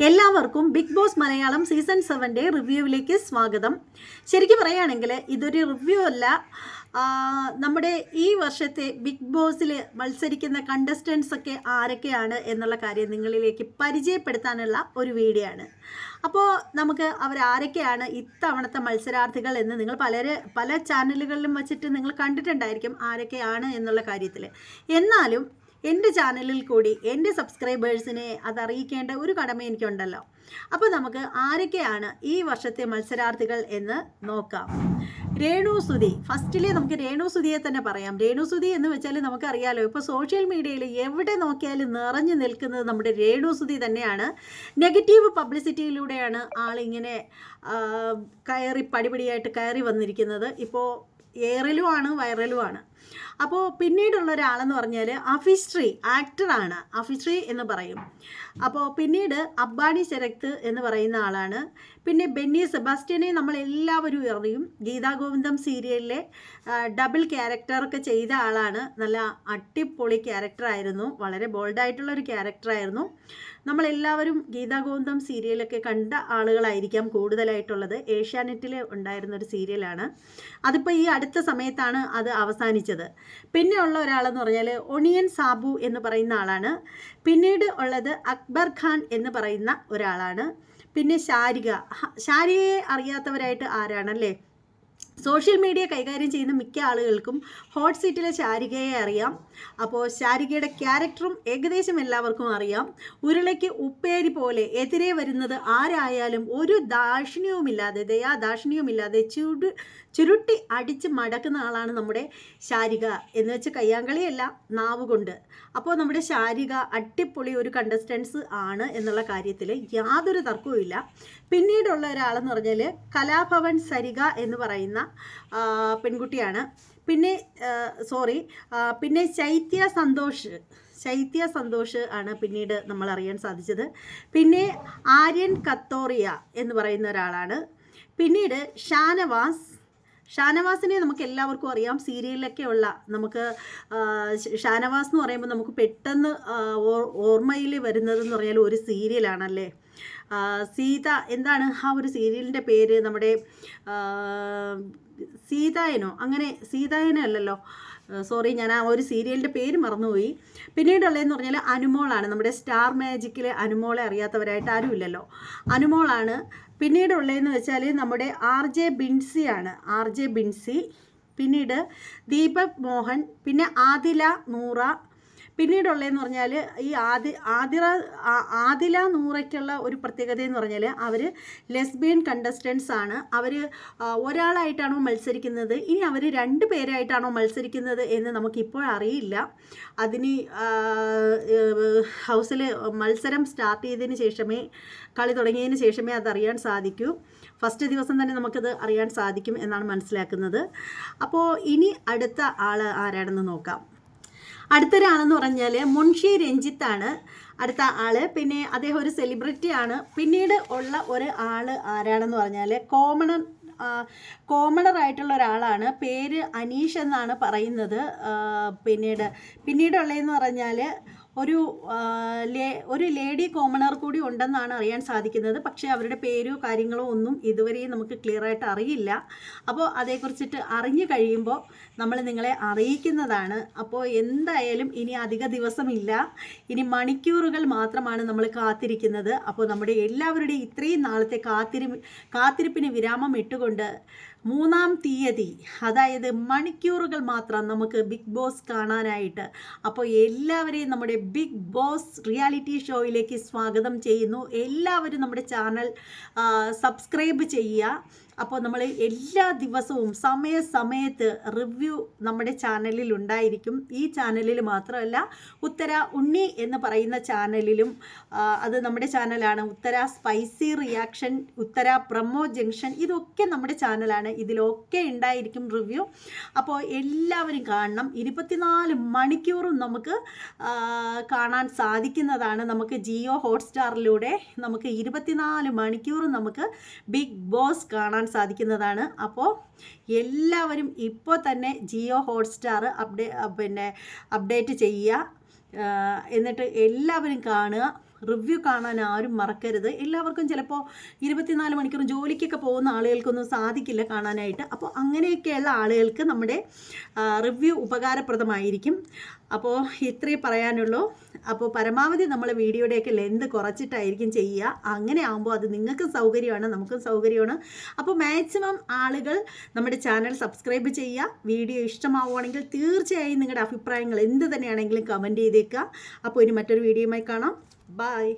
എല്ലാവർക്കും Bigg Boss Malayalam season സെവന്റെ റിവ്യൂവിലേക്ക് സ്വാഗതം. ശരിക്കും പറയുകയാണെങ്കിൽ ഇതൊരു റിവ്യൂ അല്ല. നമ്മുടെ ഈ വർഷത്തെ ബിഗ് ബോസിൽ മത്സരിക്കുന്ന കണ്ടസ്റ്റൻസ് ഒക്കെ ആരൊക്കെയാണ് എന്നുള്ള കാര്യം നിങ്ങളിലേക്ക് പരിചയപ്പെടുത്താനുള്ള ഒരു വീഡിയോ ആണ്. അപ്പോൾ നമുക്ക് അവരാരൊക്കെയാണ് ഇത്തവണത്തെ മത്സരാർത്ഥികൾ എന്ന് നിങ്ങൾ പലര് പല ചാനലുകളിലും വച്ചിട്ട് നിങ്ങൾ കണ്ടിട്ടുണ്ടായിരിക്കും ആരൊക്കെയാണ് എന്നുള്ള കാര്യത്തിൽ എന്നാലും എന്റെ ചാനലിൽ കൂടി എന്റെ സബ്സ്ക്രൈബേഴ്സിനെ അതറിയിക്കേണ്ട ഒരു കടമ എനിക്കുണ്ടല്ലോ. അപ്പോൾ നമുക്ക് ആരൊക്കെയാണ് ഈ വർഷത്തെ മത്സരാർത്ഥികൾ എന്ന് നോക്കാം. രേണു സുധി. ഫസ്റ്റിലെ നമുക്ക് രേണു സുധിയെ തന്നെ പറയാം. രേണു സുധി എന്ന് വെച്ചാൽ നമുക്കറിയാലോ ഇപ്പോൾ സോഷ്യൽ മീഡിയയിൽ എവിടെ നോക്കിയാലും നിറഞ്ഞു നിൽക്കുന്നത് നമ്മുടെ രേണു സുധി തന്നെയാണ്. നെഗറ്റീവ് പബ്ലിസിറ്റിയിലൂടെയാണ് ആളിങ്ങനെ കയറി പടിപടിയായിട്ട് കയറി വന്നിരിക്കുന്നത്. ഇപ്പോൾ എയറിലുമാണ് വൈറലുമാണ്. അപ്പോൾ പിന്നീടുള്ള ഒരാളെന്ന് പറഞ്ഞാൽ അഫിശ്രീ ആക്ടറാണ് അഫിശ്രീ എന്ന് പറയും. അപ്പോൾ പിന്നീട് അബ്ബാണി ശരക്ത് എന്ന് പറയുന്ന ആളാണ്. പിന്നെ ബെന്നി സെബാസ്റ്റ്യനെ നമ്മൾ എല്ലാവരും അറിയും. ഗീതാ ഗോവിന്ദം സീരിയലിലെ ഡബിൾ ക്യാരക്ടറൊക്കെ ചെയ്ത ആളാണ്. നല്ല അട്ടിപ്പൊളി ക്യാരക്ടറായിരുന്നു വളരെ ബോൾഡായിട്ടുള്ള ഒരു ക്യാരക്ടറായിരുന്നു നമ്മളെല്ലാവരും ഗീതാ ഗോവിന്ദം സീരിയലൊക്കെ കണ്ട ആളുകളായിരിക്കാം കൂടുതലായിട്ടുള്ളത്. ഏഷ്യാനെറ്റിൽ ഉണ്ടായിരുന്ന ഒരു സീരിയലാണ്. അതിപ്പോൾ ഈ അടുത്ത സമയത്താണ് അത് അവസാനിച്ചത്. പിന്നെ ഉള്ള ഒരാളെന്ന് പറഞ്ഞാൽ ഒണിയൻ സാബു എന്ന് പറയുന്ന ആളാണ്. പിന്നീട് ഉള്ളത് അക്ബർ ഖാൻ എന്ന് പറയുന്ന ഒരാളാണ്. പിന്നെ ശാരിക. ശാരികയെ അറിയാത്തവരായിട്ട് ആരാണല്ലേ സോഷ്യൽ മീഡിയ കൈകാര്യം ചെയ്യുന്ന മിക്ക ആളുകൾക്കും ഹോട്ട് സീറ്റിലെ ശാരികയെ അറിയാം. അപ്പോൾ ശാരികയുടെ ക്യാരക്ടറും ഏകദേശം എല്ലാവർക്കും അറിയാം. ഉരുളയ്ക്ക് ഉപ്പേരി പോലെ എതിരെ വരുന്നത് ആരായാലും ഒരു ദാക്ഷിണ്യവുമില്ലാതെ ദയാ ദാക്ഷിണ്യവുമില്ലാതെ ചുരു ചുരുട്ടി അടിച്ച് മടക്കുന്ന ആളാണ് നമ്മുടെ ശാരിക എന്ന് വെച്ച് കയ്യാങ്കളിയല്ല നാവ് കൊണ്ട് അപ്പോൾ നമ്മുടെ ശാരിക അട്ടിപ്പൊളി ഒരു കണ്ടസ്റ്റൻസ് ആണ് എന്നുള്ള കാര്യത്തിൽ യാതൊരു തർക്കവുമില്ല. പിന്നീടുള്ള ഒരാളെന്ന് പറഞ്ഞാൽ കലാഭവൻ സരിക എന്ന് പറയുന്ന പെൺകുട്ടിയാണ്. പിന്നെ സോറി പിന്നെ ചൈത്യ സന്തോഷ് ചൈത്യ സന്തോഷ് ആണ് പിന്നീട് നമ്മൾ അറിയാൻ സാധിച്ചത്. പിന്നെ ആര്യൻ കത്തോറിയ എന്ന് പറയുന്ന ഒരാളാണ്. പിന്നീട് ഷാനവാസ് ഷാനവാസിനെ നമുക്ക് എല്ലാവർക്കും അറിയാം. സീരിയലിലൊക്കെ ഉള്ള നമുക്ക് ഷാനവാസ് എന്ന് പറയുമ്പോൾ നമുക്ക് പെട്ടെന്ന് ഓർമ്മയിൽ വരുന്നതെന്ന് പറഞ്ഞാൽ ഒരു സീരിയലാണല്ലേ? സീത എന്താണ് ആ ഒരു സീരിയലിന്റെ പേര് നമ്മുടെ സീതായനോ? അങ്ങനെ സീതായനോ അല്ലല്ലോ. സോറി ഞാൻ ആ ഒരു സീരിയലിന്റെ പേര് മറന്നുപോയി. പിന്നീടുള്ളതെന്ന് പറഞ്ഞാൽ അനുമോളാണ്. നമ്മുടെ സ്റ്റാർ മാജിക്കിലെ അനുമോളെ അറിയാത്തവരായിട്ട് ആരുമില്ലല്ലോ. അനുമോളാണ്. പിന്നീടുള്ളതെന്ന് വെച്ചാൽ നമ്മുടെ ആർ ജെ ബിൻസിയാണ്. R J Binsi. പിന്നീട് ദീപക് മോഹൻ. പിന്നെ ആദില നൂറ. പിന്നീടുള്ളതെന്ന് പറഞ്ഞാൽ ഈ ആദി ആദിറ ആദില നൂറയ്ക്കുള്ള ഒരു പ്രത്യേകത എന്ന് പറഞ്ഞാൽ അവർ ലെസ്ബിയൻ കണ്ടസ്റ്റൻസ് ആണ്. അവർ ഒരാളായിട്ടാണോ മത്സരിക്കുന്നത്? ഇനി അവർ രണ്ട് പേരായിട്ടാണോ മത്സരിക്കുന്നത് എന്ന് നമുക്കിപ്പോൾ അറിയില്ല. അതിന് ഹൗസിൽ മത്സരം സ്റ്റാർട്ട് ചെയ്തതിന് ശേഷമേ കളി തുടങ്ങിയതിന് ശേഷമേ അതറിയാൻ സാധിക്കൂ. ഫസ്റ്റ് ദിവസം തന്നെ നമുക്കത് അറിയാൻ സാധിക്കും എന്നാണ് മനസ്സിലാക്കുന്നത്. അപ്പോൾ ഇനി അടുത്ത ആൾ ആരാണെന്ന് നോക്കാം. അടുത്തൊരാളെന്ന് പറഞ്ഞാൽ മുൻഷി രഞ്ജിത്താണ് അടുത്ത ആൾ. പിന്നെ അദ്ദേഹം ഒരു സെലിബ്രിറ്റി ആണ്. പിന്നീട് ഉള്ള ഒരു ആൾ ആരാണെന്ന് പറഞ്ഞാൽ കോമണർ കോമണർ ആയിട്ടുള്ള ഒരാളാണ്. പേര് അനീഷ് എന്നാണ് പറയുന്നത്. പിന്നീട് പിന്നീടുള്ളതെന്ന് പറഞ്ഞാൽ ഒരു ഒരു ലേഡി കോമണർ കൂടി ഉണ്ടെന്നാണ് അറിയാൻ സാധിക്കുന്നത്. പക്ഷേ അവരുടെ പേരോ കാര്യങ്ങളോ ഒന്നും ഇതുവരെയും നമുക്ക് ക്ലിയർ ആയിട്ട് അറിയില്ല. അപ്പോൾ അതേക്കുറിച്ചിട്ട് അറിഞ്ഞു കഴിയുമ്പോൾ നമ്മൾ നിങ്ങളെ അറിയിക്കുന്നതാണ്. അപ്പോൾ എന്തായാലും ഇനി അധിക ദിവസമില്ല. ഇനി മണിക്കൂറുകൾ മാത്രമാണ് നമ്മൾ കാത്തിരിക്കുന്നത്. അപ്പോൾ നമ്മുടെ എല്ലാവരുടെയും ഇത്രയും നാളത്തെ കാത്തിരി കാത്തിരിപ്പിന് വിരാമം ഇട്ടുകൊണ്ട് മൂന്നാം തീയതി അതായത് മണിക്കൂറുകൾ മാത്രം നമുക്ക് ബിഗ് ബോസ് കാണാനായിട്ട്. അപ്പോൾ എല്ലാവരെയും നമ്മുടെ ബിഗ് ബോസ് റിയാലിറ്റി ഷോയിലേക്ക് സ്വാഗതം ചെയ്യുന്നു. എല്ലാവരും നമ്മുടെ ചാനൽ സബ്സ്ക്രൈബ് ചെയ്യുക. അപ്പോൾ നമ്മൾ എല്ലാ ദിവസവും സമയസമയത്ത് റിവ്യൂ നമ്മുടെ ചാനലിൽ ഉണ്ടായിരിക്കും. ഈ ചാനലിൽ മാത്രമല്ല ഉത്തര ഉണ്ണി എന്ന് പറയുന്ന ചാനലിലും അത് നമ്മുടെ ചാനലാണ് Uthara spicy reaction Uthara promo junction ഇതൊക്കെ നമ്മുടെ ചാനലാണ് ഇതിലൊക്കെ ഉണ്ടായിരിക്കും റിവ്യൂ അപ്പോൾ എല്ലാവരും കാണണം. ഇരുപത്തിനാല് മണിക്കൂറും നമുക്ക് കാണാൻ സാധിക്കുന്നതാണ്. നമുക്ക് ജിയോ ഹോട്ട്സ്റ്റാറിലൂടെ നമുക്ക് ഇരുപത്തിനാല് മണിക്കൂറും നമുക്ക് ബിഗ് ബോസ് കാണാൻ സാധിക്കുന്നതാണ്. അപ്പോൾ എല്ലാവരും ഇപ്പോൾ തന്നെ ജിയോ ഹോട്ട്സ്റ്റാർ അപ്ഡേ പിന്നെ അപ്ഡേറ്റ് ചെയ്യുക. എന്നിട്ട് എല്ലാവരും കാണുക. റിവ്യൂ കാണാൻ ആരും മറക്കരുത്. എല്ലാവർക്കും ചിലപ്പോൾ ഇരുപത്തിനാല് മണിക്കൂർ ജോലിക്കൊക്കെ പോകുന്ന ആളുകൾക്കൊന്നും സാധിക്കില്ല കാണാനായിട്ട്. അപ്പോൾ അങ്ങനെയൊക്കെയുള്ള ആളുകൾക്ക് നമ്മുടെ റിവ്യൂ ഉപകാരപ്രദമായിരിക്കും. അപ്പോൾ ഇത്രയേ പറയാനുള്ളൂ. അപ്പോൾ പരമാവധി നമ്മൾ വീഡിയോയുടെയൊക്കെ ലെന്ത് കുറച്ചിട്ടായിരിക്കും ചെയ്യുക. അങ്ങനെ ആകുമ്പോൾ അത് നിങ്ങൾക്കും സൗകര്യമാണ് നമുക്കും സൗകര്യമാണ്. അപ്പോൾ മാക്സിമം ആളുകൾ നമ്മുടെ ചാനൽ സബ്സ്ക്രൈബ് ചെയ്യുക. വീഡിയോ ഇഷ്ടമാവുകയാണെങ്കിൽ തീർച്ചയായും നിങ്ങളുടെ അഭിപ്രായങ്ങൾ എന്ത് തന്നെയാണെങ്കിലും കമന്റ് ചെയ്തേക്കുക. അപ്പോൾ ഇനി മറ്റൊരു വീഡിയോയുമായി കാണാം. Bye.